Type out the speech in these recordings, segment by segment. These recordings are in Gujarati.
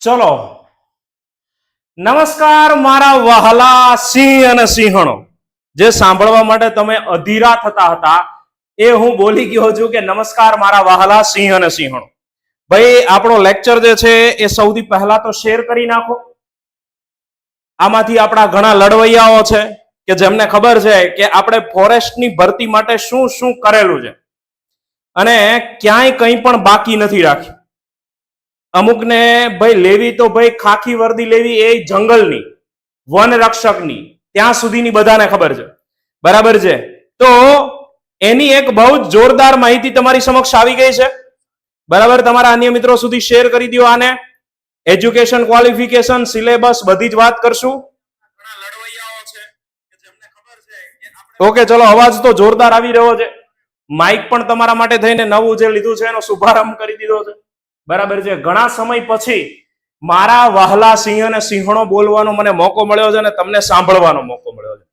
ચલો. નમસ્કાર, મારા વહલા સિંહ અને સિંહણો. જે સાંભળવા માટે તમે અધીરા થતા હતા, એ હું બોલી ગયો છું કે નમસ્કાર, મારા વહલા સિંહ અને સિંહણો. ભાઈ, આપણો લેક્ચર જે છે, એ સૌથી પહેલા તો શેર કરી નાખો. આમાંથી આપણા ઘણા લડવૈયાઓ છે, કે જેમને ખબર છે કે આપણે ફોરેસ્ટની ભરતી માટે શું શું કરેલું છે. અને ક્યાંય કંઈ પણ બાકી નથી રાખ્યું. અમુકને, ભાઈ લેવી તો ભાઈ ખાખી વર્દી લેવી એ જંગલની, વન રક્ષકની, ત્યાં સુધીની બધાને ખબર છે. બરાબર છે? તો એની એક બહુ જ જોરદાર માહિતી તમારી સમક્ષ આવી ગઈ છે. બરાબર? તમારા અન્ય મિત્રો સુધી શેર કરી દો આને. એજ્યુકેશન ક્વોલિફિકેશન સિલેબસ બધી જ વાત કરશું. ઓકે, ચલો, અવાજ તો જોરદાર આવી રહ્યો છે. માઇક પણ તમારા માટે થઈને નવું જે લીધું છે, એનો શુભારંભ કરી દીધો છે. બરાબર છે? ઘણા સમય પછી મારા વહલા સિંહ અને સિંહણો બોલવાનો મને મોકો મળ્યો છે અને તમને સાંભળવાનો મોકો મળ્યો છે.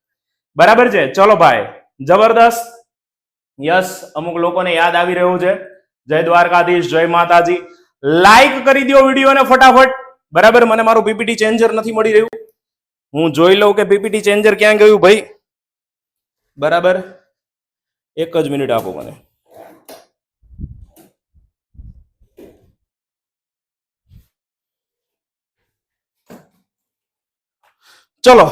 બરાબર છે? ચલો ભાઈ, જબરદસ્ત. યસ, અમુક લોકોને યાદ આવી રહ્યું છે. જય દ્વારકાધીશ, જય માતાજી. લાઈક કરી દો વિડીયોને ફટાફટ. બરાબર? મને મારું પીપીટી ચેન્જર નથી મળી રહ્યું. હું જોઈ લઉં કે પીપીટી ચેન્જર ક્યાં ગયું ભાઈ? બરાબર? એક જ મિનિટ આપો મને. ચલો,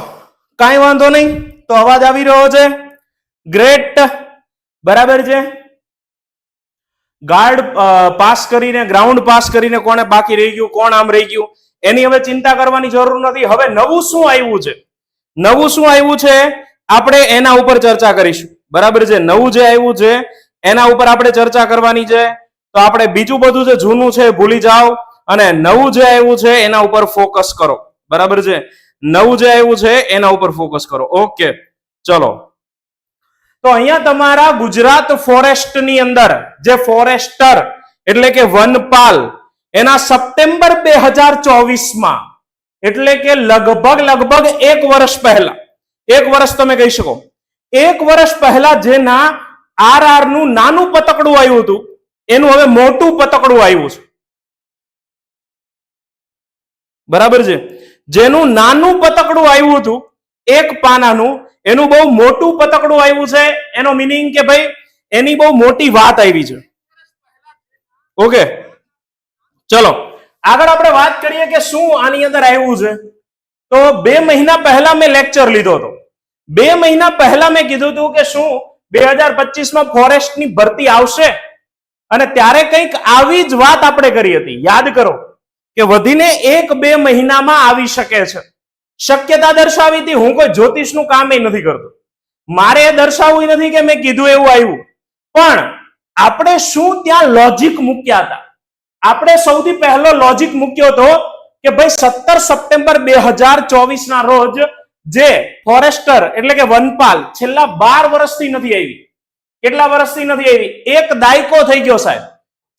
કાંઈ વાંધો નહીં, તો અવાજ આવી રહ્યો છે. ગ્રેટ બરાબર છે? ગાર્ડ પાસ કરીને ગ્રાઉન્ડ પાસ કરીને કોને બાકી રહી ગયું, કોણ આમ રહી ગયું? એની હવે ચિંતા કરવાની જરૂર નથી. હવે નવું શું આવ્યું છે? નવું શું આવ્યું છે? આપણે એના ઉપર ચર્ચા કરીશું. બરાબર છે? નવું જે આવ્યું છે, એના ઉપર આપણે ચર્ચા કરવાની છે. તો આપણે બીજું બધું જે જૂનું છે, ભૂલી જાઓ. અને નવું જે આવ્યું છે, એના ઉપર ફોકસ કરો. બરાબર છે? નવું જે આવ્યું છે, એના ઉપર ફોકસ કરો. ઓકે ચલો. તો અહીંયા તમારા ગુજરાત ફોરેસ્ટની અંદર, જે ફોરેસ્ટર, એટલે કે વનપાલ, એના સપ્ટેમ્બર બે હજાર ચોવીસમાં, એટલે કે લગભગ લગભગ એક વર્ષ પહેલા, એક વર્ષ તમે કહી શકો. એક વર્ષ પહેલા જેના આર આરનું નાનું પતકડું આવ્યું હતું, એનું હવે મોટું પતકડું આવ્યું છે. બરાબર છે? જેનું નાનું પતકડું આવ્યું હતું, એક પાનાનું, એનું બહુ મોટું પતકડું આવ્યું છે, એનો મિનિંગ કે ભાઈ, એની બહુ મોટી વાત આવી છે. ઓકે ચલો, આગળ આપણે વાત કરીએ કે શું આની અંદર આવ્યું છે. તો બે મહિના પહેલા મેં લેક્ચર લીધો હતો. બે મહિના પહેલા મેં કીધું હતું કે શું, બે હજાર પચીસમાં ફોરેસ્ટની ભરતી આવશે. અને ત્યારે કંઈક આવી જ વાત આપણે કરી હતી. યાદ કરો. કે વધીને એક બે મહિનામાં આવી શકે છે. શક્યતા દર્શાવી હતી, હું કોઈ જ્યોતિષનું કામ એ નથી કરતો. મારે એ દર્શાવવું નથી કે મેં કીધું એવું આવ્યું. પણ આપણે શું ત્યાં લોજિક મૂક્યા હતા? આપણે સૌથી પહેલો લોજિક મૂક્યો હતો કે ભાઈ સત્તર સપ્ટેમ્બર બે હજાર ચોવીસ ના રોજ જે ફોરેસ્ટર એટલે કે વનપાલ છેલ્લા બાર વર્ષથી નથી આવી. કેટલા વર્ષથી નથી આવી? એક દાયકો થઈ ગયો સાહેબ.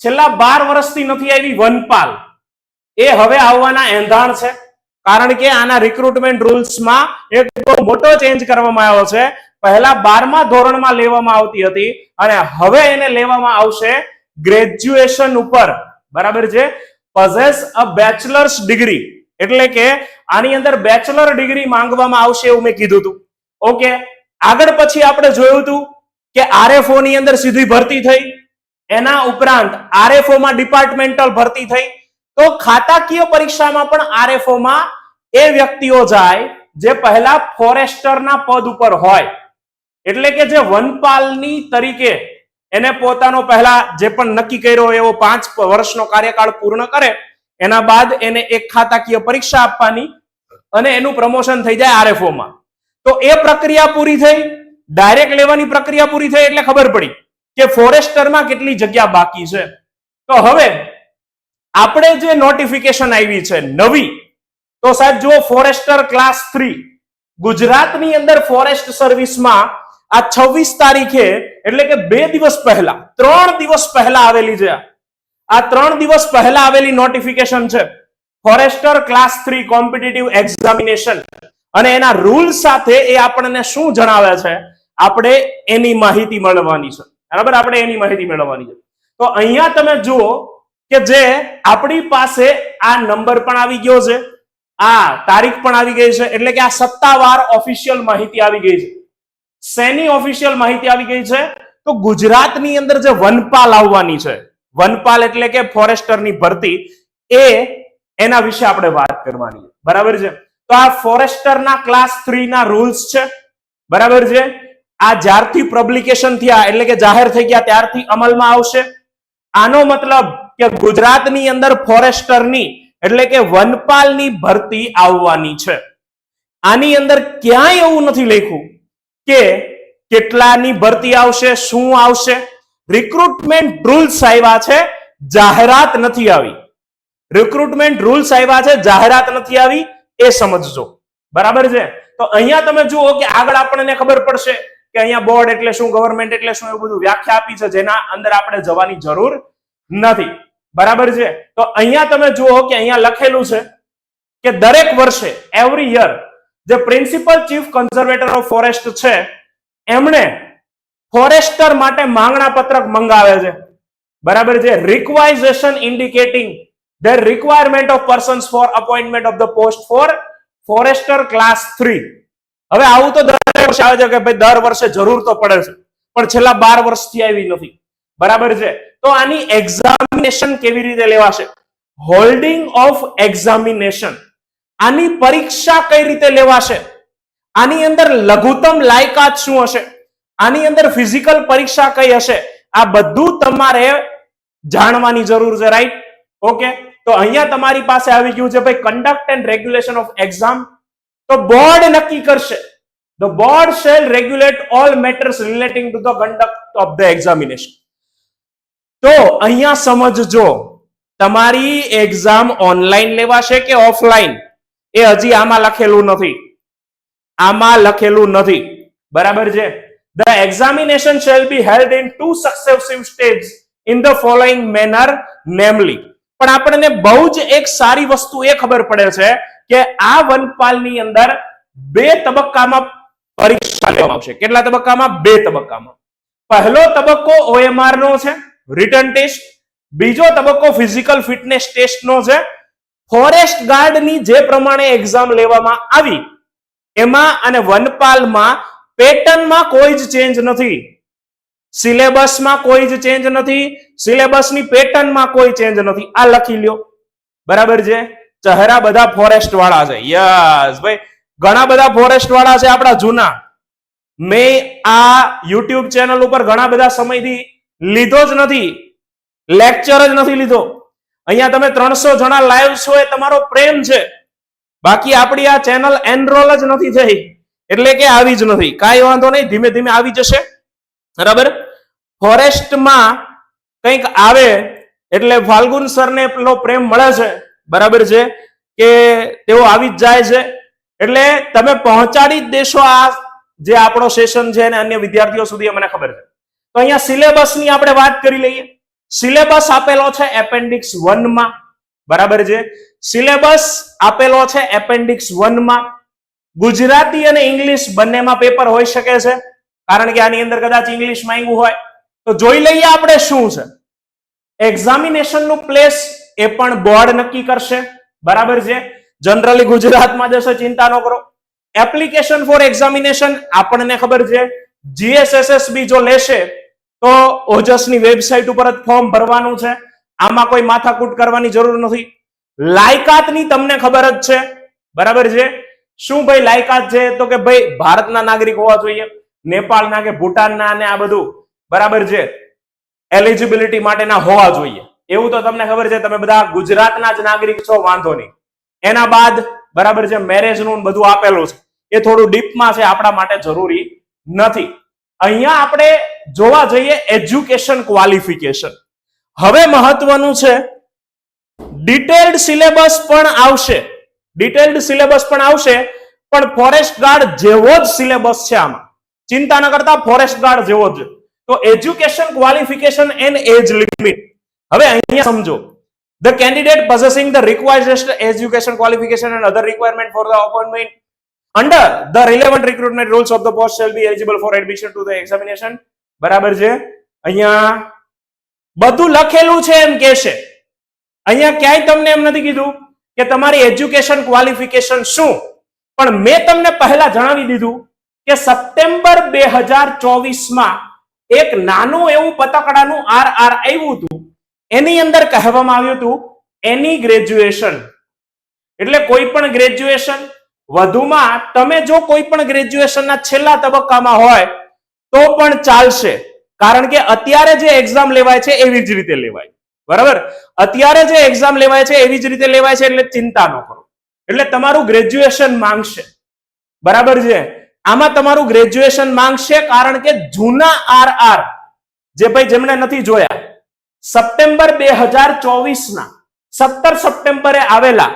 છેલ્લા બાર વર્ષથી નથી આવી વનપાલ. એ હવે આવવાના એંધાણ છે. કારણ કે આના રિક્રુટમેન્ટ રૂલ્સમાં એક બહુ મોટો ચેન્જ કરવામાં આવ્યો છે. પહેલા બારમા ધોરણમાં લેવામાં આવતી હતી અને હવે એને લેવામાં આવશે ગ્રેજ્યુએશન ઉપર. બરાબર છે? પઝેસ અ બેચલર્સ ડિગ્રી એટલે કે આની અંદર બેચલર ડિગ્રી માંગવામાં આવશે એવું મેં કીધું હતું. ઓકે આગળ પછી આપણે જોયું હતું કે આરએફઓ ની અંદર સીધી ભરતી થઈ. એના ઉપરાંત આરએફઓ માં ડિપાર્ટમેન્ટલ ભરતી થઈ. તો ખાતાકીય પરીક્ષામાં પણ આરએફઓ માં એ વ્યક્તિઓ જાય જે પહેલા ફોરેસ્ટરના પદ ઉપર હોય. એટલે કે જે વનપાલની તરીકે એને પોતાનો પહેલા જે પણ નક્કી કર્યો એવો પાંચ વર્ષનો કાર્યકાળ પૂર્ણ કરે, એના બાદ એને એક ખાતાકીય પરીક્ષા આપવાની અને એનું પ્રમોશન થઈ જાય આરએફઓ માં તો એ પ્રક્રિયા પૂરી થઈ, ડાયરેક્ટ લેવાની પ્રક્રિયા પૂરી થઈ એટલે ખબર પડી કે ફોરેસ્ટરમાં કેટલી જગ્યા બાકી છે. તો હવે આપણે જે નોટિફિકેશન આવી છે નવી, તો સાહેબ જુઓ ફોરેસ્ટર ક્લાસ થ્રી ગુજરાતની અંદર ફોરેસ્ટ સર્વિસમાં આ છવ્વીસ તારીખે, એટલે કે બે દિવસ પહેલા, ત્રણ દિવસ પહેલા આવેલી છે આ. ત્રણ દિવસ પહેલા આવેલી નોટિફિકેશન છે. Forester class three competitive examination અને એના રૂલ સાથે એ આપણને શું જણાવે છે? આપણે એની માહિતી મળવાની છે. બરાબર? આપણે એની માહિતી મેળવવાની છે. તો અહીંયા તમે જુઓ કે જે આપણી પાસે આ નંબર પણ આવી ગયો છે, આ તારીખ પણ આવી ગઈ છે, એટલે કે આ સત્તાવાર ઓફિશિયલ માહિતી આવી ગઈ છે. શેની ઓફિશિયલ માહિતી આવી ગઈ છે? તો ગુજરાતની અંદર જે વનપાલ આવવાની છે, વનપાલ એટલે કે ફોરેસ્ટરની ભરતી, એ એના વિશે આપણે વાત કરવાની બરાબર છે? તો આ ફોરેસ્ટરના ક્લાસ થ્રી ના રૂલ્સ છે. બરાબર છે? આ જ્યારથી પબ્લિકેશન થયા, એટલે કે જાહેર થઈ ગયા, ત્યારથી અમલમાં આવશે. આનો મતલબ કે ગુજરાતની અંદર ફોરેસ્ટરની એટલે કે વનપાલની ભરતી આવવાની છે. આની અંદર ક્યાંય એવું નથી લખ્યું કે કેટલાની ભરતી આવશે, શું આવશે? રિક્રુટમેન્ટ રૂલ્સ આવ્યા છે, જાહેરાત નથી આવી. રિક્રુટમેન્ટ રૂલ્સ આવ્યા છે, જાહેરાત નથી આવી, એ સમજજો. બરાબર છે? તો અહીંયા તમે જુઓ કે આગળ આપણને ખબર પડશે કે અહીંયા બોર્ડ એટલે શું ગવર્મેન્ટ એટલે શું, એવું બધું વ્યાખ્યા આપી છે, જેના અંદર આપણે જવાની જરૂર નથી. બરાબર છે? તો અહીંયા તમે જુઓ કે અહીંયા લખેલું છે કે દરેક વર્ષે એવરી યર જે principal chief conservator of forest છે, એમણે ફોરેસ્ટર માટે માંગણા પત્રક મંગાવે છે. બરાબર છે? Requisition indicating the requirement of persons for appointment of the post for forester class three હવે આવું તો દર વર્ષે આવે છે કે ભાઈ દર વર્ષે જરૂર તો પડે છે. પણ છેલ્લા બાર વર્ષથી આવી નથી. બરાબર છે? તો આની એક્ઝામિનેશન કેવી રીતે લેવાશે? હોલ્ડિંગ ઓફ એક્ઝામિનેશન આની પરીક્ષા કઈ રીતે લેવાશે? આની અંદર લઘુત્તમ લાયકાત શું હશે? આની અંદર ફિઝિકલ પરીક્ષા કઈ હશે? આ બધું તમારે જાણવાની જરૂર છે રાઈટ ઓકે તો અહીંયા તમારી પાસે આવી ગયું છે, ભાઈ conduct and regulation of exam તો બોર્ડ નક્કી કરશે. The board shall regulate all matters relating to the conduct of the examination તો અહીંયા સમજજો, તમારી એક્ઝામ ઓનલાઈન લેવાશે કે ઓફલાઈન એ હજી આમાં લખેલું નથી. આમાં લખેલું નથી. બરાબર છે? The examination shall be held in two successive stage in the following manner namely પણ આપણને બહુ જ એક સારી વસ્તુ એ ખબર પડે છે કે આ વનપાલની અંદર બે તબક્કામાં પરીક્ષા લેવામાં આવશે. કેટલા તબક્કામાં? બે તબક્કામાં. પહેલો તબક્કો ઓએમઆર નો છે. રિટર્ન ટેસ્ટ બીજો તબક્કો ફિઝિકલ ફિટનેસ ટેસ્ટ નો છે. ફોરેસ્ટ ગાર્ડની જે પ્રમાણે એક્ઝામ લેવામાં આવી, એમાં અને વનપાલમાં પેટર્નમાં કોઈ જ ચેન્જ નથી. સિલેબસમાં કોઈ જ ચેન્જ નથી. સિલેબસની પેટર્નમાં કોઈ ચેન્જ નથી. આ લખી લ્યો. બરાબર છે? ચહેરા બધા ફોરેસ્ટ વાળા છે. યસ ભાઈ. ઘણા બધા ફોરેસ્ટ વાળા છે આપણા જૂના. મેં આ યુટ્યુબ ચેનલ ઉપર ઘણા બધા સમયથી લીધો જ નથી. લેક્ચર જ નથી લીધો. અહીંયા તમે ત્રણસો જણા લાઈવ છો એ તમારો પ્રેમ છે. બાકી આપણી આ ચેનલ એનરોલ જ નથી થઈ. એટલે કે આવી જ નથી. કાંઈ વાંધો નહીં, ધીમે ધીમે આવી જશે. બરાબર? ફોરેસ્ટમાં કંઈક આવે એટલે ફાલ્ગુન સરને પેલો પ્રેમ મળે છે. બરાબર છે? કે તેઓ આવી જ જાય છે. એટલે તમે પહોંચાડી જ દેશો આ જે આપણો સેશન છે અને અન્ય વિદ્યાર્થીઓ સુધી મને ખબર છે. તો અહીંયા સિલેબસની આપણે વાત કરી લઈએ. સિલેબસ આપેલો છે એપેન્ડિક્સમાં બરાબર છે? સિલેબસ આપેલો છે એપેન્ડિક્સમાં ગુજરાતી અને ઇંગ્લિશ બંનેમાં પેપર હોઈ શકે છે. કારણ કે આની અંદર કદાચ ઇંગ્લિશ માંગ્યું હોય. તો જોઈ લઈએ આપણે શું છે. એક્ઝામિનેશનનું પ્લેસ એ પણ બોર્ડ નક્કી કરશે. બરાબર છે? જનરલી ગુજરાતમાં જશે, ચિંતા ન કરો. એપ્લિકેશન ફોર એક્ઝામિનેશન આપણને ખબર છે. જીએસએસએસબી જો લેશે તો ઓજસની વેબસાઇટ ઉપર જ ફોર્મ ભરવાનું છે. આમાં કોઈ માથાકૂટ કરવાની જરૂર નથી. લાયકાતની તમને ખબર જ છે. બરાબર છે? શું ભાઈ લાયકાત છે? તો કે ભાઈ ભારતના નાગરિક હોવા જોઈએ, નેપાળના કે ભૂટાનના અને આ બધું. બરાબર છે? એલિજિબિલિટી માટેના હોવા જોઈએ. એવું તો તમને ખબર છે, તમે બધા ગુજરાતના જ નાગરિક છો, વાંધો નહીં. એના બાદ, બરાબર છે મેરેજનું બધું આપેલું છે. એ થોડું ડીપમાં છે, આપણા માટે જરૂરી નથી. અહીંયા આપણે જોવા જઈએ એજ્યુકેશન ક્વોલિફિકેશન હવે મહત્વનું છે ડિટેલ્ડ સિલેબસ પણ આવશે ડિટેલ્ડ સિલેબસ પણ આવશે પણ ફોરેસ્ટ ગાર્ડ જેવો જ સિલેબસ છે આમાં ચિંતા ન કરતા ફોરેસ્ટ ગાર્ડ જેવો જ તો education qualification and age limit હવે અહીંયા સમજો The candidate possessing the required education qualification and other requirement for the appointment under the relevant recruitment rules of the post shall be eligible for admission to the examination બરાબર છે? અહીંયા બધું લખેલું છે એમ કહેશે. અહીંયા ક્યાંય તમને એમ નથી કીધું કે તમારી એજ્યુકેશન ક્વોલિફિકેશન શું? પણ મેં તમને પહેલા જણાવી દીધું કે સપ્ટેમ્બર બે હજાર ચોવીસમાં એક નાનું એવું પતકડાનું આર આર આવ્યું હતું. એની અંદર કહેવામાં આવ્યું હતું એની ગ્રેજ્યુએશન એટલે કોઈ પણ ગ્રેજ્યુએશન વધુમાં તમે જો કોઈ પણ ગ્રેજ્યુએશનના છેલ્લા તબક્કામાં હોય તો પણ ચાલશે. કારણ કે અત્યારે જે એક્ઝામ લેવાય છે, એવી જ રીતે લેવાય. બરાબર? અત્યારે જે એક્ઝામ લેવાય છે, એવી જ રીતે લેવાય છે, એટલે ચિંતા ન કરો. એટલે તમારું ગ્રેજ્યુએશન માંગશે. બરાબર છે? આમાં તમારું ગ્રેજ્યુએશન માંગશે કારણ કે જૂના આર આર જે ભાઈ જેમણે નથી જોયા, સપ્ટેમ્બર બે હજાર ચોવીસના, સત્તર સપ્ટેમ્બરે આવેલા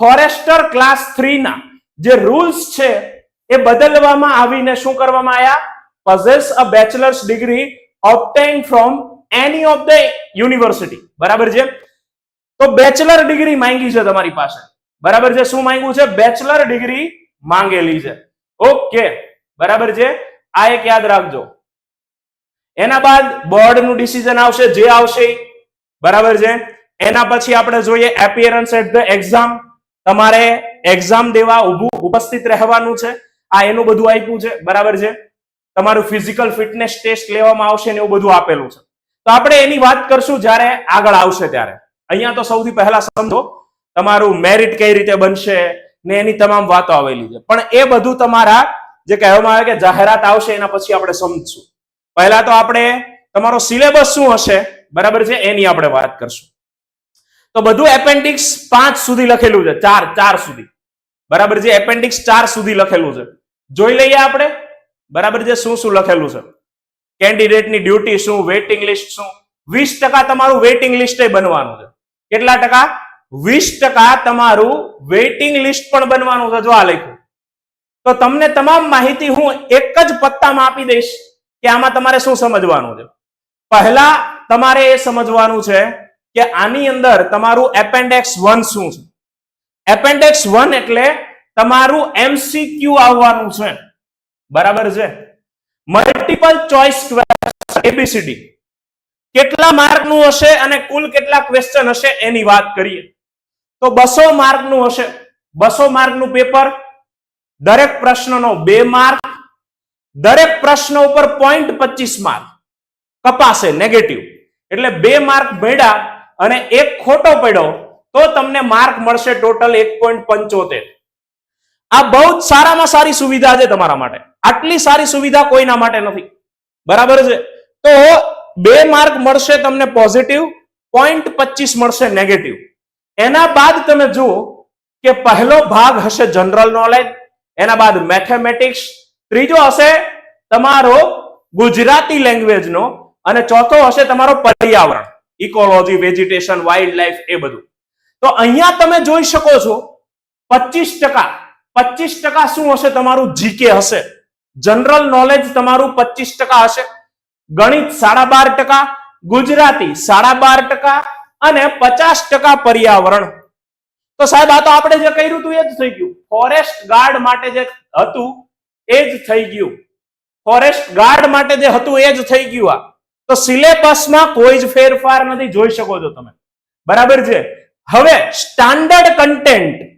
ફોરેસ્ટર ક્લાસ થ્રીના જે રૂલ્સ છે, એ બદલવામાં આવીને શું કરવામાં આવ્યા? Possess a bachelor's degree obtained from any of the university. બરાબર છે? તો બેચલર ડિગ્રી માંગી છે તમારી પાસે. બરાબર છે? શું માંગ્યું છે? બેચલર ડિગ્રી માંગેલી છે. ઓકે બરાબર છે? આ એક યાદ રાખજો. એના બાદ બોર્ડનું ડિસિઝન આવશે, જે આવશે બરાબર છે? એના પછી આપણે જોઈએ એપિયરન્સ એટ ધ એક્ઝામ તમારે એક્ઝામ દેવા ઊભું ઉપસ્થિત રહેવાનું છે. આ એનું બધું આપ્યું છે. બરાબર છે? તમારું ફિઝિકલ ફિટનેસ ટેસ્ટ લેવામાં આવશે ને એવું બધું આપેલું છે. તો આપણે એની વાત કરશું જ્યારે આગળ આવશે ત્યારે. અહીંયા તો સૌથી પહેલા સમજો, તમારું મેરિટ કઈ રીતે બનશે ને એની તમામ વાતો આવેલી છે. પણ એ બધું તમારા જે કહેવામાં આવે કે જાહેરાત આવશે એના પછી આપણે સમજશું. પહેલા તો આપણે તમારો સિલેબસ શું હશે? બરાબર છે? એની આપણે વાત કરશું. તો બધું એપેન્ડિક્સ પાંચ સુધી લખેલું છે. ચાર ચાર સુધી. બરાબર છે? એપેન્ડિક્સ ચાર સુધી લખેલું છે. જોઈ લઈએ આપણે. બરાબર છે? શું શું લખેલું છે? કેન્ડિડેટની ડ્યુટી શું? વેઇટિંગ લિસ્ટ શું? વીસ ટકા તમારું વેઇટિંગ લિસ્ટ બનવાનું છે. કેટલા ટકા? વીસ ટકા તમારું વેઇટિંગ લિસ્ટ પણ બનવાનું છે, જો આ લખ્યું. તો તમને તમામ માહિતી હું એક જ પત્તામાં આપી દઈશ કે આમાં તમારે શું સમજવાનું છે. પહેલા તમારે એ સમજવાનું છે કે આની અંદર તમારું એપેન્ડેક્સ વન શું છે? એપેન્ડેક્સ વન એટલે તમારું એમસીક્યુ આવવાનું છે. બરાબર છે? મલ્ટિપલ ચોઇસ એબીસીડી કેટલા માર્કનું હશે અને કુલ કેટલા ક્વેશ્ચન હશે એની વાત કરીએ. તો બસો માર્કનું હશે. બસો માર્કનું પેપર, દરેક પ્રશ્નનો બે માર્ક, દરેક પ્રશ્ન ઉપર પોઈન્ટ પચીસ માર્ક. કપાશે નેગેટિવ એટલે બે માર્ક ભેડા અને એક ખોટો પડ્યો, તો તમને માર્ક મળશે ટોટલ એક પોઈન્ટ પંચોતેર. આ બહુ જ સારામાં સારી સુવિધા છે તમારા માટે. આટલી સારી સુવિધા કોઈના માટે નથી. બરાબર છે? તો બે માર્ક મળશે તમને પોઝિટિવ પોઈન્ટ પચીસ મળશે નેગેટિવ એના બાદ તમે જુઓ કે પહેલો ભાગ હશે જનરલ નોલેજ એના બાદ મેથેમેટિક્સ ત્રીજો હશે તમારો ગુજરાતી લેંગ્વેજનો અને ચોથો હશે તમારો પર્યાવરણ ઇકોલોજી વેજીટેશન વાઇલ્ડ લાઈફ એ બધું. તો અહીંયા તમે જોઈ શકો છો પચીસ ટકા પચીસ ટકા શું હશે? તમારું જીકે હશે. જનરલ નોલેજ તમારું પચીસ ટકા હશે. ગણિત સાડા બાર ટકા, ગુજરાતી સાડા બાર ટકા અને પચાસ ટકા પર્યાવરણ. તો સાહેબ, આ તો આપણે જે કર્યું હતું એ જ થઈ ગયું. ફોરેસ્ટ ગાર્ડ માટે જે હતું એ જ થઈ ગયું. ફોરેસ્ટ ગાર્ડ માટે જે હતું એ જ થઈ ગયું આ. તો સિલેબસમાં કોઈ જ ફેરફાર નથી, જોઈ શકો છો તમે. બરાબર છે? હવે સ્ટાન્ડર્ડ કન્ટેન્ટ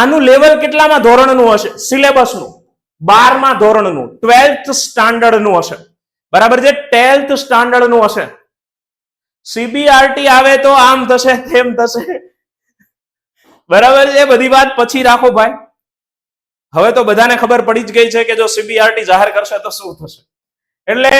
આનું લેવલ કેટલામાં ધોરણનું હશે? સિલેબસનું બારમા ધોરણનું. ટ્વેલ્થ સ્ટાન્ડર્ડનું હશે. બરાબર છે? ટેન્થ સ્ટાન્ડર્ડનું હશે. સીબીઆરટી આવે તો આમ થશે, તેમ થશે. બરાબર છે? બધી વાત પછી રાખો ભાઈ. હવે તો બધાને ખબર પડી જ ગઈ છે કે જો સીબીઆરટી જાહેર કરશે તો શું થશે? એટલે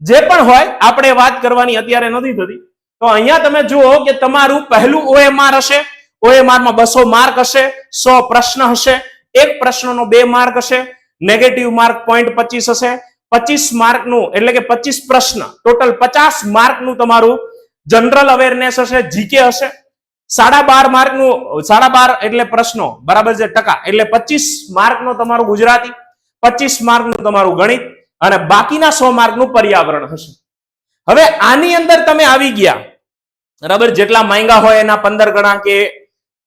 જે પણ હોય, આપણે વાત કરવાની અત્યારે નથી થતી. તો અહીંયા તમે જુઓ કે તમારું પહેલું ઓએમઆર હશે. ઓએમઆર માર્કમાં બસો માર્ક હશે, સો પ્રશ્ન હશે. એક પ્રશ્નનો બે માર્ક હશે નેગેટિવ માર્ક પોઈન્ટ પચીસ હશે. પચીસ માર્કનું, એટલે કે પચીસ પ્રશ્ન ટોટલ પચાસ માર્કનું તમારું જનરલ અવેરનેસ હશે જીકે હશે. સાડા બાર માર્કનું, સાડા બાર એટલે પ્રશ્નો, બરાબર છે, ટકા. એટલે પચીસ માર્કનું તમારું ગુજરાતી, પચીસ માર્કનું તમારું ગણિત, અને બાકીના સો માર્કનું પર્યાવરણ હશે. હવે આની અંદર તમે આવી ગયા. બરાબર? જેટલા માંગ્યા હોય એના પંદર ગણા કે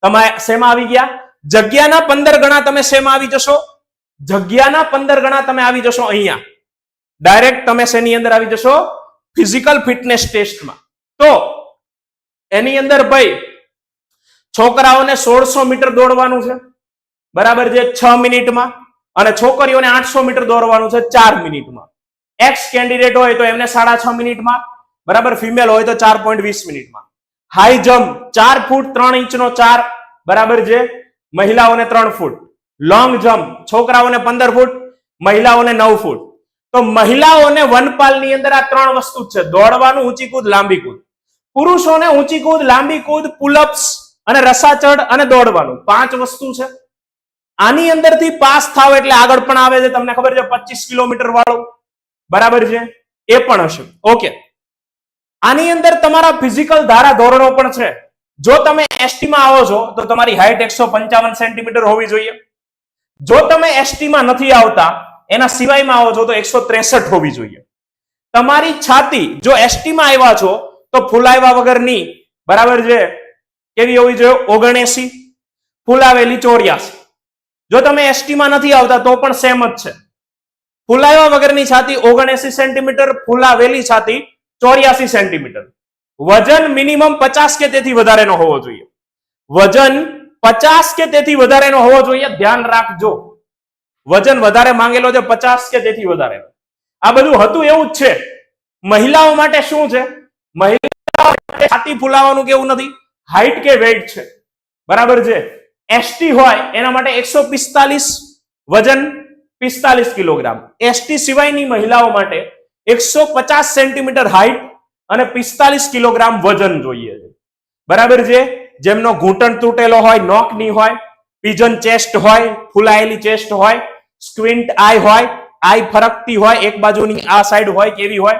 તમે શેમાં આવી ગયા? જગ્યાના પંદર ગણા તમે શેમાં આવી જશો? જગ્યાના પંદર ગણા તમે આવી જશો અહીંયા. ડાયરેક્ટ તમે શેની અંદર આવી જશો? ફિઝિકલ ફિટનેસ ટેસ્ટમાં તો એની અંદર ભાઈ, છોકરાઓને સોળસો મીટર દોડવાનું છે. બરાબર છે? છ મિનિટમાં. અને છોકરીઓને આઠસો મીટર દોડવાનું છે ચાર મિનિટમાં. એક્સ કેન્ડિડેટ હોય તો એમને સાડા છ મિનિટમાં. બરાબર? ફિમેલ હોય તો ચાર પોઈન્ટ વીસ મિનિટમાં. હાઈ જમ્પ ચાર ફૂટ ત્રણ ઇંચનો ચાર, બરાબર છે? મહિલાઓને ત્રણ ફૂટ. લોંગ જમ્પ છોકરાઓને પંદર ફૂટ, મહિલાઓને નવ ફૂટ. તો મહિલાઓને વનપાલની અંદર આ ત્રણ વસ્તુ છે. દોડવાનું ઊંચી કૂદ, લાંબી કૂદ. પુરુષોને ઊંચી કૂદ, લાંબી કૂદ, પુલઅપ્સ અને રસાચડ અને દોડવાનું. પાંચ વસ્તુ છે. આની અંદરથી પાસ થાવ એટલે આગળ પણ આવે છે. તમને ખબર છે, પચીસ કિલોમીટર વાળું. બરાબર છે? એ પણ હશે. ઓકે. આની અંદર તમારા ફિઝિકલ ધારા ધોરણો પણ છે. જો તમે એસટીમાં આવો છો, તો તમારી હાઈટ એકસો પંચાવન સેન્ટીમીટર હોવી જોઈએ. જો તમે એસટીમાં નથી આવતા, એના સિવાયમાં આવો છો તો એકસો ત્રેસઠ હોવી જોઈએ. તમારી છાતી, જો એસટીમાં આવ્યા છો, તો ફૂલાવ્યા વગરની બરાબર છે? કેવી હોવી જોઈએ? ઓગણએસી. ફૂલાવેલી ચોર્યાસી. જો તમે એસટીમાં નથી આવતા, તો પણ સેમ જ છે. ફૂલાવ્યા વગરની છાતી ઓગણએસી સેન્ટીમીટર ફૂલાવેલી છાતી ચોર્યાસી સેન્ટીમીટર. વજન મિનિમમ પચાસ કે તેથી વધારેનો હોવો જોઈએ. વજન પચાસ કે તેથી વધારેનો હોવો જોઈએ, ધ્યાન રાખજો. વજન વધારે માંગેલો છે, પચાસ કે તેથી વધારે આ બધું હતું એવું જ છે. મહિલાઓ માટે શું છે? મહિલાઓ છાતી ફૂલાવાનું કેવું નથી? હાઈટ કે વેઇટ છે. બરાબર છે? એસટી હોય, એના માટે એકસો પિસ્તાલીસ વજન પિસ્તાલીસ કિલોગ્રામ. એસટી સિવાયની મહિલાઓ માટે એકસો પચાસ સેન્ટીમીટર હાઈટ અને પિસ્તાલીસ કિલોગ્રામ વજન જોઈએ છે. બરાબર છે? જેમનો ઘૂંટણ તૂટેલો હોય નોકની હોય પીજન ચેસ્ટ હોય, ફૂલાયેલી ચેસ્ટ હોય સ્ક્વિન્ટ આઈ હોય આઈ ફરકતી હોય, એક બાજુની આ સાઈડ હોય કેવી હોય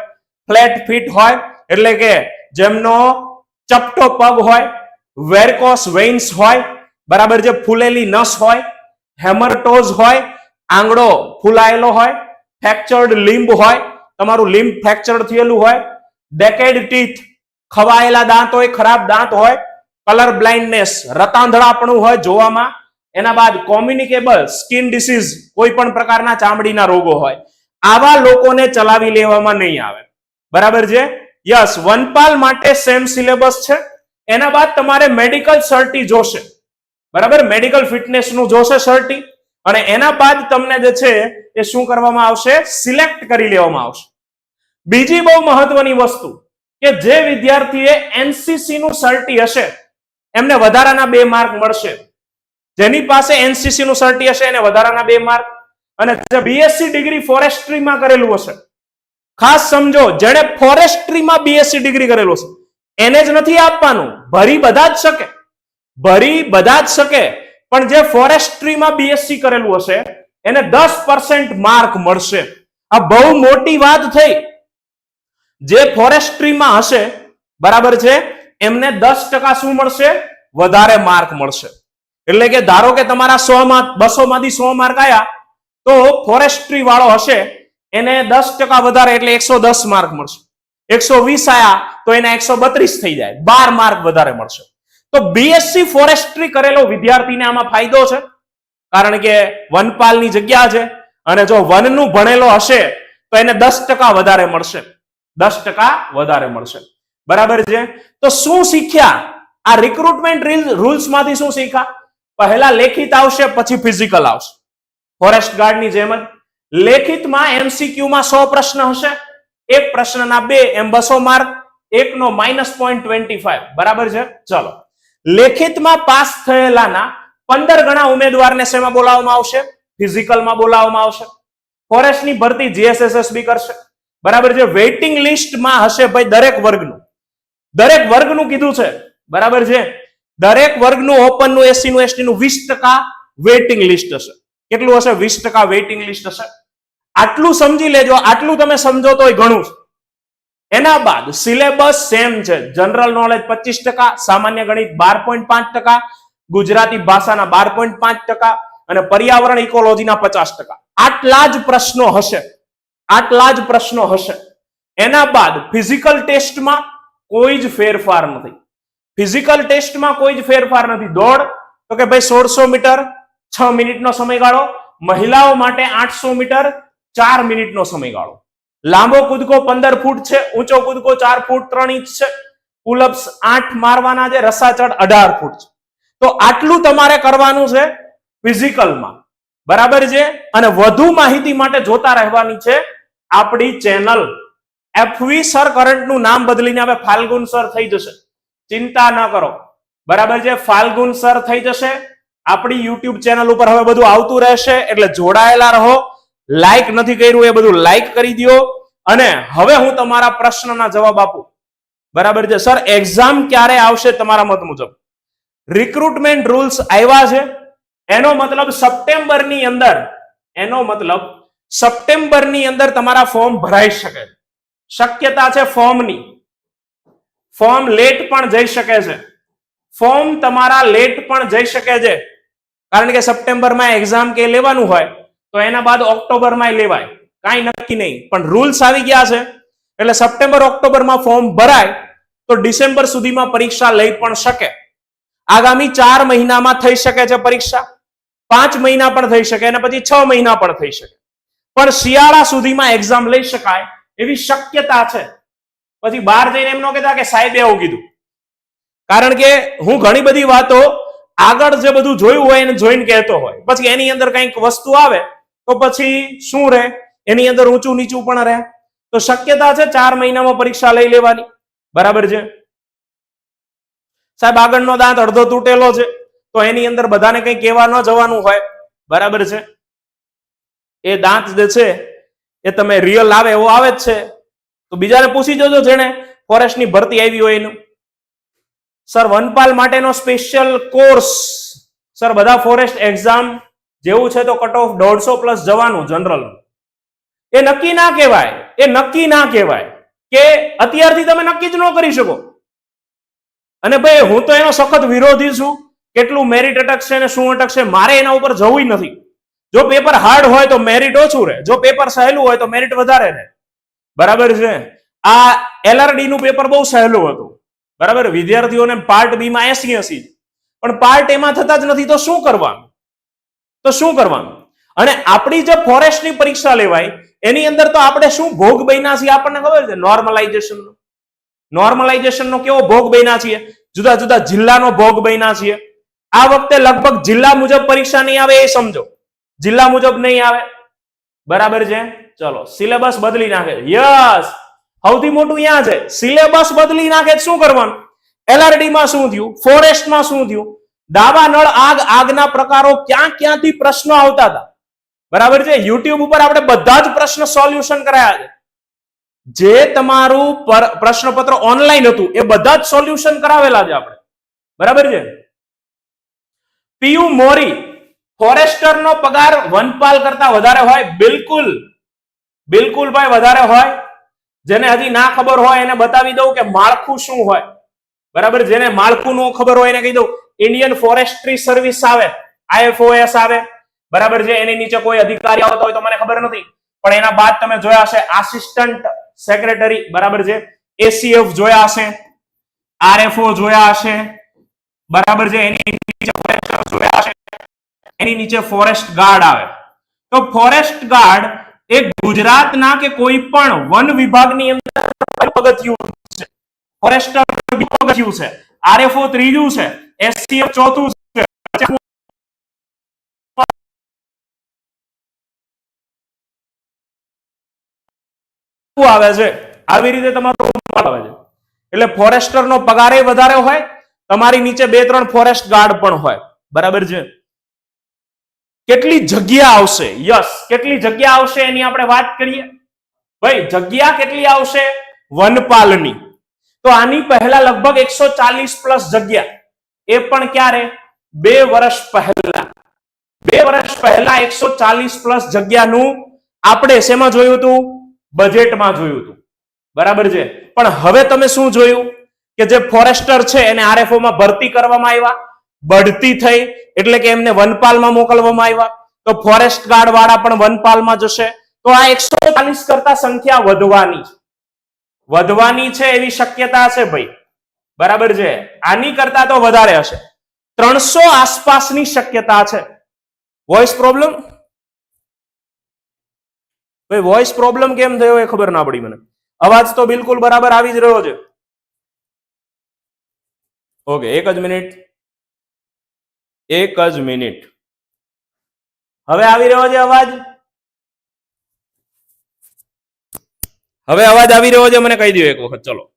ફ્લેટ ફીટ હોય, એટલે કે જેમનો ચપટો પગ હોય વેરકોસ વેઇન્સ હોય, બરાબર જે ફૂલેલી નસ હોય હેમરટોઝ હોય, આંગળો ફૂલાયેલો હોય ફ્રેક્ચર્ડ લિમ્બ હોય તમારું લિમ્બ ફ્રેક્ચર થયેલું હોય, ડેકેડ ટીથ, ખવાયેલા દાંત હોય, ખરાબ દાંત હોય, કલર બ્લાઇન્ડનેસ, રતાંધળાપણું હોય જોવામાં, એના બાદ કોમ્યુનિકેબલ, સ્કિન ડિસીઝ, કોઈ પણ પ્રકારના ચામડીના રોગો હોય, આવા લોકોને ચલાવી લેવામાં નહીં આવે. બરાબર છે? યસ, વનપાલ માટે સેમ સિલેબસ છે. એના બાદ તમારે મેડિકલ સર્ટી જોશે. બરાબર? મેડિકલ ફિટનેસનું જોશે સર્ટી. અને એના બાદ તમને જે છે એ શું કરવામાં આવશે? સિલેક્ટ કરી લેવામાં આવશે. બીજી બહુ મહત્વની વસ્તુ કે જે વિદ્યાર્થીએ એનસીસી નું સર્ટી હશે, એમને વધારાના બે માર્ક મળશે. જેની પાસે એનસીસી નું સર્ટી હશે, એને વધારાના બે માર્ક અને જે બીએસસી ડિગ્રી ફોરેસ્ટ્રીમાં કરેલું હશે, ખાસ સમજો, જેણે ફોરેસ્ટ્રીમાં બીએસસી ડિગ્રી કરેલું છે એને જ નથી આપવાનું. ભરી બધા જ શકે. ભરી બધા જ શકે. પણ જે ફોરેસ્ટ્રીમાં બીએસસી કરેલું હશે, એને દસ પર્સન્ટ માર્ક મળશે. આ બહુ મોટી વાત થઈ. જે ફોરેસ્ટ્રીમાં હશે, બરાબર છે, એમને દસ ટકા શું મળશે? વધારે માર્ક મળશે. એટલે કે ધારો કે તમારા સો માં બસો માંથી સો માર્ક આવ્યા તો ફોરેસ્ટ્રી વાળો હશે, એને દસ ટકા વધારે, એટલે એકસો દસ માર્ક મળશે. એકસો વીસ આયા, તો એને એકસો બત્રીસ થઈ જાય. બાર માર્ક વધારે મળશે. તો બીએસસી ફોરેસ્ટ્રી કરેલો વિદ્યાર્થીને આમાં ફાયદો છે? કારણ કે વનપાલની જગ્યા છે અને જો વનનું ભણેલો હશે તો એને દસ ટકા વધારે મળશે. દસ ટકા વધારે મળશે. બરાબર છે? તો શું શીખ્યા? આ રિક્રુટમેન્ટ રૂલ્સમાંથી શું શીખ્યા? પહેલા લેખિત આવશે, પછી ફિઝિકલ આવશે. ફોરેસ્ટ ગાર્ડની જેમ જ. લેખિતમાં એમસીક્યુમાં સો પ્રશ્ન હશે. એક પ્રશ્નના બે એમ બસો માર્ક. એકનો માઇનસ પોઈન્ટ ટ્વેન્ટી ફાઈવ બરાબર છે? ચલો. લેખિતમાં પાસ થયેલાના પંદર ગણા ઉમેદવારને શેમાં બોલાવવામાં આવશે? ફિઝિકલમાં બોલાવવામાં આવશે. ફોરેસ્ટની ભરતી જીએસએસએસબી કરશે. બરાબર છે? વેઇટિંગ લિસ્ટમાં હશે ભાઈ દરેક વર્ગનું. દરેક વર્ગનું કીધું છે. બરાબર છે? દરેક વર્ગનું ઓપનનું એસસી નું એસટી વીસ ટકા વેઇટિંગ લિસ્ટ હશે. કેટલું હશે? વીસ ટકા વેઇટિંગ લિસ્ટ હશે. આટલું સમજી લેજો. આટલું તમે સમજો તોય ઘણું છે. એના બાદ સિલેબસ સેમ છે. જનરલ નોલેજ પચીસ ટકા, સામાન્ય ગણિત બાર પોઈન્ટ પાંચ ટકા, ગુજરાતી ભાષાના બાર પોઈન્ટ પાંચ ટકા અને પર્યાવરણ ઇકોલોજીના પચાસ ટકા. આટલા જ પ્રશ્નો હશે. આટલા જ પ્રશ્નો હશે. એના બાદ ફિઝિકલ ટેસ્ટમાં કોઈ જ ફેરફાર નથી. ફિઝિકલ ટેસ્ટમાં કોઈ જ ફેરફાર નથી. દોડ, તો કે ભાઈ સોળસો મીટર, છ મિનિટનો સમયગાળો. મહિલાઓ માટે આઠસો મીટર, ચાર મિનિટનો સમયગાળો. લાંબો કૂદકો પંદર ફૂટ છે, ઊંચો કૂદકો ચાર ફૂટ ત્રણ ઇંચ છે. પુલઅપ્સ આઠ મારવાના છે રસાચડ અઢાર ફૂટ છે. તો આટલું તમારે કરવાનું છે ફિઝિકલમાં. બરાબર છે? અને વધુ માહિતી માટે જોતા રહેવાની છે આપણી ચેનલ. એફવી સર કરંટનું નામ બદલીને હવે ફાલ્ગુન સર થઈ જશે. ચિંતા ન કરો. બરાબર છે? ફાલ્ગુન સર થઈ જશે. આપણી યુટ્યુબ ચેનલ ઉપર હવે બધું આવતું રહેશે, એટલે જોડાયેલા રહો. લાઈક નથી કર્યું, એ બધું લાઈક કરી દો અને હવે હું તમારા પ્રશ્નના જવાબ આપું. બરાબર છે? સર એક્ઝામ ક્યારે આવશે તમારા મત મુજબ? રિક્રુટમેન્ટ રૂલ્સ આવ્યા છે. એનો મતલબ સપ્ટેમ્બરની અંદર, એનો મતલબ સપ્ટેમ્બરની અંદર તમારા ફોર્મ ભરાઈ શકે. શક્યતા છે ફોર્મની ફોર્મ લેટ પણ જઈ શકે છે. ફોર્મ તમારા લેટ પણ જઈ શકે છે. કારણ કે સપ્ટેમ્બરમાં એક્ઝામ કે લેવાનું હોય. તો એના બાદ ઓક્ટોબરમાં લેવાય. કાંઈ નક્કી નહીં. પણ રૂલ્સ આવી ગયા છે. એટલે સપ્ટેમ્બર, ઓક્ટોબરમાં ફોર્મ ભરાય તો ડિસેમ્બર સુધીમાં પરીક્ષા લઈ પણ શકે. આગામી ચાર મહિનામાં થઈ શકે છે પરીક્ષા. પાંચ મહિના પણ થઈ શકે અને પછી છ મહિના પણ થઈ શકે. પણ શિયાળા સુધીમાં એક્ઝામ લઈ શકાય એવી શક્યતા છે. પછી બહાર જઈને એમ ન કહેતા કે સાહેબે એવું કીધું. કારણ કે હું ઘણી બધી વાતો આગળ જે બધું જોયું હોય એને જોઈને કહેતો હોય. પછી એની અંદર કંઈક વસ્તુ આવે તો પછી શું રહે? એની અંદર ઊંચું નીચું પણ રહે. તો શક્યતા છે ચાર મહિનામાં પરીક્ષા લઈ લેવાની. બરાબર છે? સાહેબ, આગળનો દાંત અડધો તૂટેલો છે. તો એની અંદર બધાને કંઈ કહેવા ન જવાનું હોય. બરાબર છે? એ દાંત જે છે, એ તમે રિયલ આવે એવો આવે જ છે. તો બીજાને પૂછી જોજો જેને ફોરેસ્ટની ભરતી આવી હોય એનું. સર, વનપાલ માટેનો સ્પેશિયલ કોર્સ સર, બધા ફોરેસ્ટ એક્ઝામ જેવું છે તો કટ ઓફ દોઢસો પ્લસ જવાનું જનરલ એ નક્કી ના કહેવાય, એ નક્કી ના કહેવાય કે અત્યારથી તમે નક્કી જ ન કરી શકો. અને ભાઈ, હું તો એનો સખત વિરોધી છું, કેટલું મેરિટ અટકશે ને શું અટકશે, મારે એના ઉપર જવું નથી. જો પેપર હાર્ડ હોય તો મેરિટ ઓછું રહે, જો પેપર સહેલું હોય તો મેરિટ વધારે રહે. બરાબર છે? આ એલઆરડી નું પેપર બહુ સહેલું હતું. બરાબર? વિદ્યાર્થીઓને પાર્ટ બી માં એસી એસી પણ પાર્ટ એમાં થતા જ નથી તો શું કરવાનું? તો શું કરવાનું? અને આપણી જે ફોરેસ્ટની પરીક્ષા લેવાય, એની અંદર તો આપણે શું ભોગ બન્યા છીએ આપણને ખબર છે? નોર્મલાઇઝેશનનો. નોર્મલાઇઝેશનનો કેવો ભોગ બન્યા છીએ? જુદા જુદા જિલ્લાનો ભોગ બન્યા છીએ. આ વખતે લગભગ જિલ્લા મુજબ પરીક્ષા નહીં આવે એ સમજો. જિલ્લા મુજબ નહીં આવે. બરાબર છે? ચલો, સિલેબસ બદલી નાખે. યસ! સૌથી મોટું અહીંયા છે. સિલેબસ બદલી નાખે શું કરવાનું? એલઆરડી માં શું થયું? ફોરેસ્ટમાં શું થયું? દાવા નળ આગ આગના પ્રકારો ક્યાં ક્યાંથી પ્રશ્નો આવતા હતા? બરાબર છે? યુટ્યુબ ઉપર આપણે બધા જ પ્રશ્ન સોલ્યુશન કરાયા છે. જે તમારું પ્રશ્નપત્ર ઓનલાઈન હતું, એ બધા જ સોલ્યુશન કરાવેલા છે આપણે. બરાબર છે? પીયુ મોરી ફોરેસ્ટર નો પગાર વનપાલ કરતા વધારે હોય? બિલકુલ. બિલકુલ ભાઈ, વધારે હોય. જેને હજી ના ખબર હોય એને બતાવી દઉં કે માળખું શું હોય? બરાબર? જેને માળખું નો ખબર હોય એને કહી દઉં. ઇન્ડિયન ફોરેસ્ટ્રી સર્વિસ આવે આઈએફઓએસ આવે. બરાબર છે? એની નીચે કોઈ અધિકારી આવતો હોય તો મને ખબર નથી. પણ એના બાદ તમે જોયા હશે આસિસ્ટન્ટ સેક્રેટરી બરાબર છે? એસીએફ જોયા હશે આરએફઓ જોયા હશે, બરાબર છે? એની નીચે ફોરેસ્ટર જોયા હશે, એની નીચે ફોરેસ્ટ ગાર્ડ આવે. તો ફોરેસ્ટ ગાર્ડ એ ગુજરાતના કે કોઈ પણ વન વિભાગની અંદર પગથિયું છે. ફોરેસ્ટર પગથિયું છે. આરએફઓ ત્રીજું છે એસસીએફ ચોથું છે આવે છે? આવી રીતે તમારો આવે છે. એટલે ફોરેસ્ટર નો પગાર એ વધારે હોય, તમારી નીચે બે ત્રણ ફોરેસ્ટ ગાર્ડ પણ હોય. બરાબર છે? કેટલી જગ્યા આવશે? યસ, કેટલી જગ્યા આવશે એની આપણે વાત કરીએ? ભાઈ, જગ્યા કેટલી આવશે? વનપાલની. તો આની પહેલા લગભગ એકસો ચાલીસ પ્લસ જગ્યા. એ પણ ક્યારે? બે વર્ષ પહેલા. બે વર્ષ પહેલા એકસો ચાલીસ પ્લસ જગ્યાનું આપણે શેમાં જોયું હતું? બજેટમાં જોયું હતું. બરાબર છે? પણ હવે તમે શું જોયું? કે જે ફોરેસ્ટર છે એને આરએફઓ માં ભરતી કરવામાં આવ્યા. બઢતી થઈ, એટલે કે એમને વનપાલમાં મોકલવામાં આવ્યા. તો ફોરેસ્ટ ગાર્ડ વાળા પણ વનપાલમાં જશે. તો આ એકસો ચાલીસ કરતા સંખ્યા વધવાની છે. વધવાની છે એવી શક્યતા છે ભાઈ. બરાબર છે? આની કરતા તો વધારે હશે. ત્રણસો આસપાસની શક્યતા છે. વોઇસ પ્રોબ્લેમ ભાઈ વોઇસ પ્રોબ્લેમ કેમ થયો એ ખબર ના પડી મને. અવાજ તો બિલકુલ બરાબર આવી જ રહ્યો છે. ઓકે, એક જ મિનિટ. એક જ મિનિટ. હવે આવી રહ્યો છે અવાજ? હવે અવાજ આવી રહ્યો છે, મને કહી દો એક વખત, ચલો.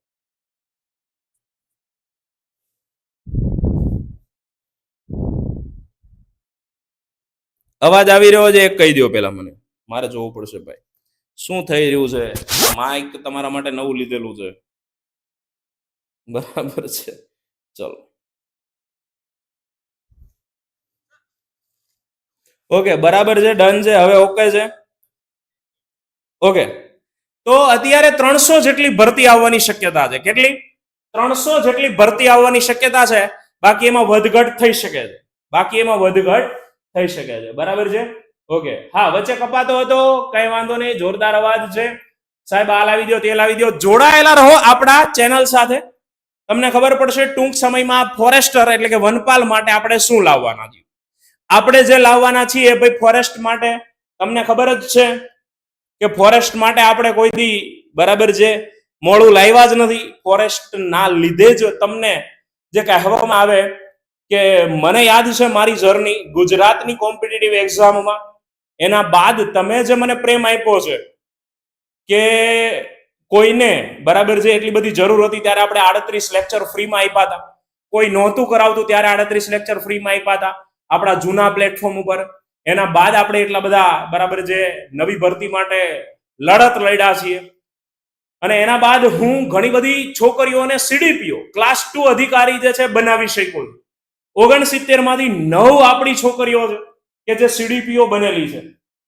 અવાજ આવી રહ્યો છે, એક કહી દો પેલા મને. મારે જોવું પડશે ભાઈ. શું થઈ રહ્યું છે? માઇક તમારા માટે નવું લીધેલું છે. બરાબર છે. ચલો. ઓકે, બરાબર છે, ડન છે, હવે ઓકે છે? ઓકે. તો અત્યારે ત્રણસો જેટલી ભરતી આવવાની શક્યતા છે. કેટલી? ત્રણસો જેટલી ભરતી આવવાની શક્યતા છે. બાકી એમાં વધઘટ થઈ શકે છે. બાકી એમાં વધઘટ થઈ શકે છે. બરાબર છે? ઓકે. હા, વચ્ચે કપાતો હતો. કઈ વાંધો નહીં. જોરદાર અવાજ છે. સાહેબ, આ લાવી દો તે લાવી દો જોડાયેલા રહો આપણા ચેનલ સાથે. તમને ખબર પડશે, ટૂંક સમયમાં ફોરેસ્ટર એટલે કે વનપાલ માટે આપણે શું લાવવાના છીએ? આપણે જે લાવવાના છીએ ભાઈ ફોરેસ્ટ માટે. તમને ખબર જ છે. કે ફોરેસ્ટ માટે આપણે કોઈથી બરાબર જે મોડું લાવ્યા જ નથી. ફોરેસ્ટ ના લીધે જ તમને જે કહેવામાં આવે કે મને યાદ છે મારી જર્ની ગુજરાતની કોમ્પિટિટિવ એક્ઝામમાં એના બાદ તમે જે મને પ્રેમ આપ્યો છે કે કોઈને બરાબર જે એટલી બધી જરૂર હતી ત્યારે આપણે આડત્રીસ લેક્ચર ફ્રીમાં આપ્યા હતા. કોઈ નહોતું કરાવતું ત્યારે આડત્રીસ લેક્ચર ફ્રીમાં આપ્યા હતા. આપણા જૂના પ્લેટફોર્મ ઉપર. એના બાદ આપણે એટલા બધા બરાબર જે નવી ભરતી માટે લડત લડ્યા છીએ. અને એના બાદ હું ઘણી બધી છોકરીઓને સીડીપીઓ ક્લાસ ટુ અધિકારી જે છે, બનાવી શક્યો છું. ઓગણસિત્તેરમાંથી નવ આપણી છોકરીઓ છે કે જે સીડીપીઓ બનેલી છે.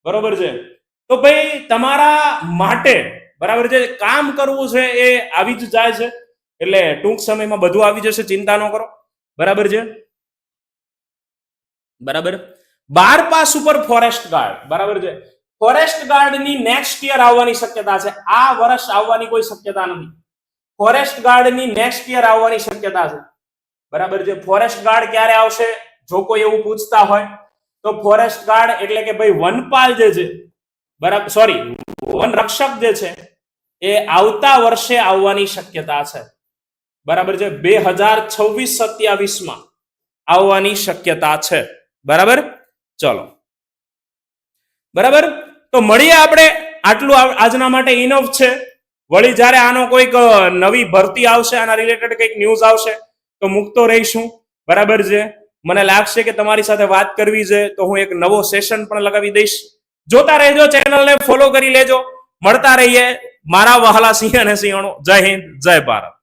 બરોબર છે? તો ભાઈ, તમારા માટે બરાબર જે કામ કરવું છે એ આવી જ જાય છે. એટલે ટૂંક સમયમાં બધું આવી જશે, ચિંતા ન કરો. બરાબર છે? બરાબર? બાર પાસ ઉપર ફોરેસ્ટ ગાર્ડ. બરાબર છે? ફોરેસ્ટ ગાર્ડની નેક્સ્ટ યર આવવાની શક્યતા છે. આ વર્ષ આવવાની કોઈ શક્યતા નથી. ફોરેસ્ટ ગાર્ડની નેક્સ્ટ યર આવવાની શક્યતા છે. બરાબર છે? ફોરેસ્ટ ગાર્ડ ક્યારે આવશે? જો કોઈ એવું પૂછતા હોય, તો ફોરેસ્ટ ગાર્ડ એટલે કે ભાઈ વનપાલ જે છે, બરાબર સોરી વન રક્ષક જે છે, એ આવતા વર્ષે આવવાની શક્યતા છે. બરાબર છે? બે હજાર છવ્વીસ સત્યાવીસમાં આવવાની શક્યતા છે. બરાબર? ચલો. બરાબર? તો મળીએ આપણે આટલું આજના માટે ઇનફ છે. વળી જ્યારે આનો કોઈક નવી ભરતી આવશે, આના રિલેટેડ કંઈક ન્યૂઝ આવશે, તો મૂકતો રહીશું. બરાબર છે? મને લાગશે કે તમારી સાથે વાત કરવી છે, તો હું એક નવો સેશન પણ લગાવી દઈશ. જોતા રહેજો ચેનલને ફોલો કરી લેજો. મળતા રહીએ. મારા વહાલા સિંહ અને સિંહણો. જય હિન્દ, જય ભારત.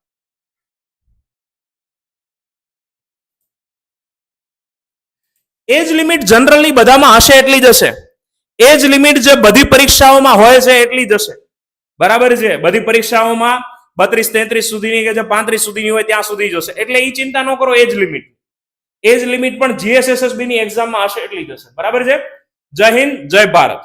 એજ લિમિટ જનરલી બધામાં હશે એટલી જ હશે. એજ લિમિટ જે બધી પરીક્ષાઓમાં હોય છે એટલી જ હશે. બરાબર છે? બધી પરીક્ષાઓમાં બત્રીસ, તેત્રીસ સુધીની કે જે પાંત્રીસ સુધીની હોય ત્યાં સુધી જશે એટલે એ ચિંતા ન કરો, એજ લિમિટ. એજ લિમિટ પણ જીએસએસએસબી ની એક્ઝામમાં હશે એટલી જ હશે. બરાબર છે? જય હિન્દ, જય ભારત.